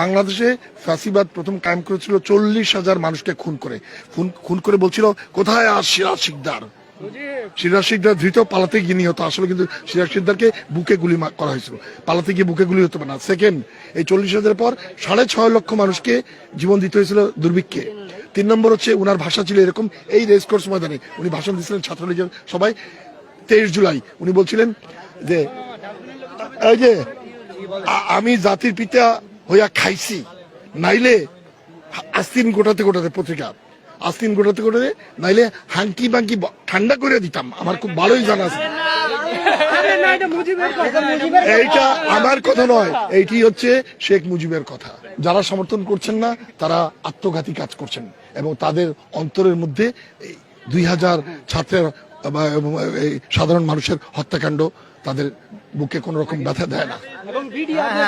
বাংলাদেশে ফাঁসিবাদ প্রথম কায়েম করেছিল চল্লিশ হাজার মানুষকে খুন করে। খুন করে বলছিল, কোথায় আর সিরাজ শিকদার? সিরাজ শিকদার ধৃত পালাতে গিয়ে নিহত। আসলে কিন্তু সিরাজ শিকদারকে বুকে গুলি করা হয়েছিল। পালাতে গিয়ে বুকে গুলি হতে পারে না। সেকেন্ড এই চল্লিশ হাজারের পর সাড়ে ছয় লক্ষ মানুষকে জীবন দিতে হয়েছিল দুর্ভিক্ষে। তিন নম্বর হচ্ছে উনার ভাষা ছিল এরকম। এই রেস কোর্স ময়দানে উনি ভাষণ দিয়েছিলেন ছাত্রলীগের সবাই তেইশ জুলাই। উনি বলছিলেন যে, এই যে আমি জাতির পিতা হইয়া খাইছি। নাইলে আস্তিন গোটাতে গোটাতে পত্রিকা। আস্তিন গোটাতে গোটাতে নাইলে হাঙ্কি বাঙ্কি ঠান্ডা করে দিতাম। আমার খুব ভালোই জানা এইটা আমার কথা নয়। এইটি হচ্ছে শেখ মুজিবের কথা। যারা সমর্থন করছেন না, তারা আত্মঘাতী কাজ করছেন এবং তাদের অন্তরের মধ্যে দুই হাজার ছাত্রের সাধারণ মানুষের হত্যাকাণ্ড তাদের বুকে কোন রকম ব্যথা দেয় না।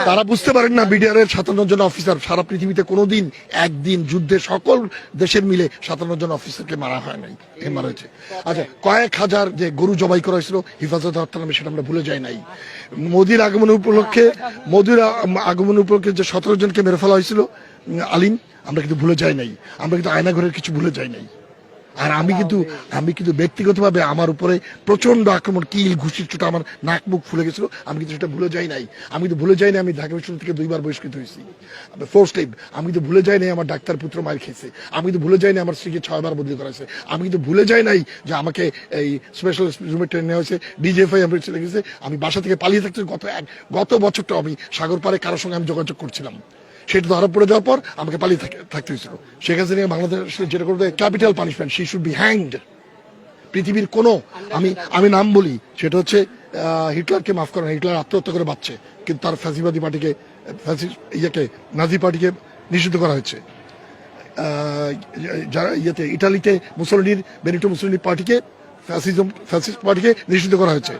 তারা বুঝতে পারেন না বিডিআর এর সাতান্ন জন অফিসার সারা পৃথিবীতে কোনোদিন একদিন যুদ্ধে সকল দেশের মিলে সাতান্ন জন অফিসারকে মারা হয় নাই মারা হয়েছে আচ্ছা কয়েক হাজার যে গরু জবাই করা হয়েছিল হিফাজত হত্যা নামে সেটা আমরা ভুলে যাই নাই। মোদির আগমন উপলক্ষে মোদির আগমন উপলক্ষে যে সতেরো জনকে মেরে ফেলা হয়েছিল আলিম আমরা কিন্তু ভুলে যাই নাই। আমরা কিন্তু আয়নাঘরের কিছু ভুলে যাই নাই। আর আমি কিন্তু আমি কিন্তু ব্যক্তিগতভাবে আমার উপরে প্রচণ্ড আক্রমণ কিল ঘুষির চোটা আমার নাক মুখ ফুলে গেছিল। আমি কিন্তু সেটা ভুলে যাই নাই। আমি কিন্তু ভুলে যাই নাই আমি ঢাকা বিশ্ববিদ্যালয় থেকে দুইবার বহিষ্কৃত হয়েছি। ফোর্স লিভ আমি কিন্তু ভুলে যাই নাই আমার ডাক্তার পুত্র মায়ের খেয়েছে। আমি কিন্তু ভুলে যাই নাই আমার স্ত্রীকে ছয়বার বদলি করা হয়েছে। আমি কিন্তু ভুলে যাই নাই যে আমাকে এই স্পেশাল রুমে ট্রেন নেওয়া হয়েছে ডিজিএফআই আমি চলে গেছে। আমি বাসা থেকে পালিয়ে থাকতে গত এক গত বছরটা আমি সাগর পারে কারোর সঙ্গে আমি যোগাযোগ করছিলাম। সেটা ধরা পড়ে যাওয়ার পর আমাকে পালিয়ে থাক- থাকতে হয়েছিল। শেখ হাসিনা বাংলাদেশ যেটা করবে capital punishment she should be hanged পৃথিবীর কোনো আমি আমি নাম বলি, সেটা হচ্ছে হিটলারকে মাফ করেন, হিটলার আত্মহত্যা করে বাঁচছে। কিন্তু তার ফ্যাসিবাদী পার্টিকে ইয়েকে, নাজি পার্টিকে নিষিদ্ধ করা হয়েছে। যারা ইয়েতে, ইটালিতে মুসলিনীর বেনিটো মুসলিনী পার্টিকে ফ্যাসিজম, ফ্যাসিস্ট পার্টিকে নিষিদ্ধ করা হয়েছে।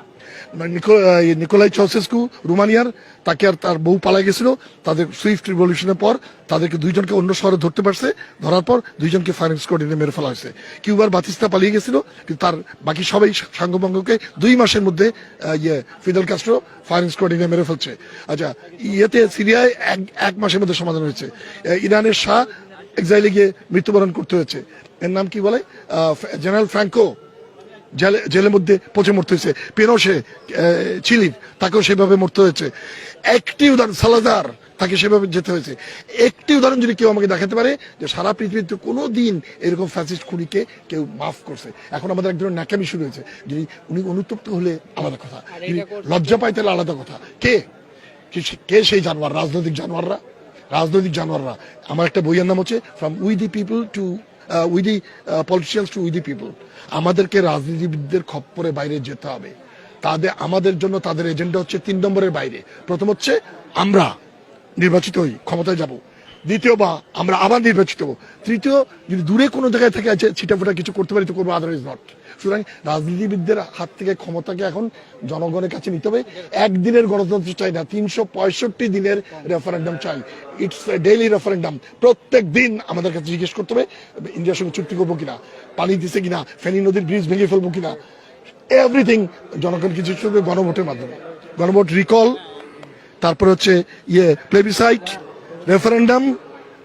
ইয়ে নিকোলাই চৌসেস্কু রুমানিয়ার, তাকে আর তার বউ পালা গেছিল। তাদের সুইফট রিভলিউশনের পর তাদেরকে দুইজনকে অন্য শহরে ধরতে পারছে। ধরার পর দুইজনকে ফায়ারিং স্কোয়াডে মেরে ফেলা হয়েছে। কিউবার বাতিস্তা পালিয়ে গেছিল, কিন্তু তার বাকি সবাই সাঙ্গভঙ্গকে দুই মাসের মধ্যে ইয়ে ফিদেল কাস্ট্রো ফায়ারিং স্কোয়াডে মেরে ফেলছে। আচ্ছা ইয়েতে সিরিয়ায় এক এক মাসের মধ্যে সমাধান হয়েছে। ইরানের শাহ এক্সাইলে গিয়ে মৃত্যুবরণ করতে হয়েছে। এর নাম কি বলে? জেনারেল ফ্র্যাঙ্কো জেলে জেলের মধ্যে পচে মরতে হয়েছে। পেনোসে চিলির তাকেও সেভাবে মরতে হয়েছে। একটি উদাহরণ সালাদার তাকে সেভাবে যেতে হয়েছে। একটি উদাহরণ যদি কেউ আমাকে দেখাতে পারে যে সারা পৃথিবীতে কোনো দিন এরকম ফ্যাসিস্ট খুনিকে কেউ মাফ করছে। এখন আমাদের এক ধরনের ন্যাকামি শুরু হয়েছে। যদি উনি অনুতপ্ত হলে আলাদা কথা। লজ্জা পাইতে আলাদা কথা। কে? কি কে সেই জানোয়ার? রাজনৈতিক জানোয়াররা? রাজনৈতিক জানোয়াররা। আমার একটা বইয়ের নাম হচ্ছে from we the people to we the politicians to we the people আমাদেরকে রাজনীতিবিদদের খপ্পরে বাইরে যেতে হবে। তাদের, আমাদের জন্য তাদের এজেন্ডা হচ্ছে তিন নম্বরের বাইরে। প্রথম হচ্ছে আমরা নির্বাচিত হই, ক্ষমতায় যাব। দ্বিতীয় বা আমরা আবার নির্বাচিত হব। তৃতীয়, যদি দূরে কোনো জায়গায় থেকে আছে, ছিটাফোটা কিছু করতে পারি, তো করব আদারওয়াইজ নট সুতরাং রাজনীতিবিদদের হাত থেকে ক্ষমতাকে এখন জনগণের কাছে নিতে হবে। একদিনের গণতন্ত্র চাই না, তিনশো পঁয়ষট্টি দিনের রেফারেন্ডাম চাই। ইটস ডেইলি রেফারেন্ডাম প্রত্যেক দিন আমাদের কাছে জিজ্ঞেস করতে হবে, ইন্ডিয়ার সঙ্গে চুক্তি করব কিনা, পানি দিছে কিনা, ফেনী নদীর ব্রিজ ভেঙে ফেলব কিনা। এভরিথিং জিজ্ঞেস করবে গণভোটের মাধ্যমে। গণভোট রিকল তারপর হচ্ছে ইয়ে প্লেবিসাইট রেফারেন্ডাম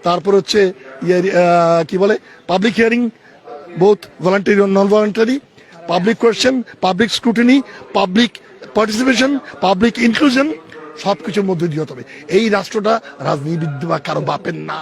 তারপর হচ্ছে কি বলে public hearing both voluntary non voluntary public question public scrutiny public participation public inclusion সবকিছুর মধ্যে দিয়ে হবে। এই রাষ্ট্রটা রাজনীতিবিদ বা কারও বাপের না।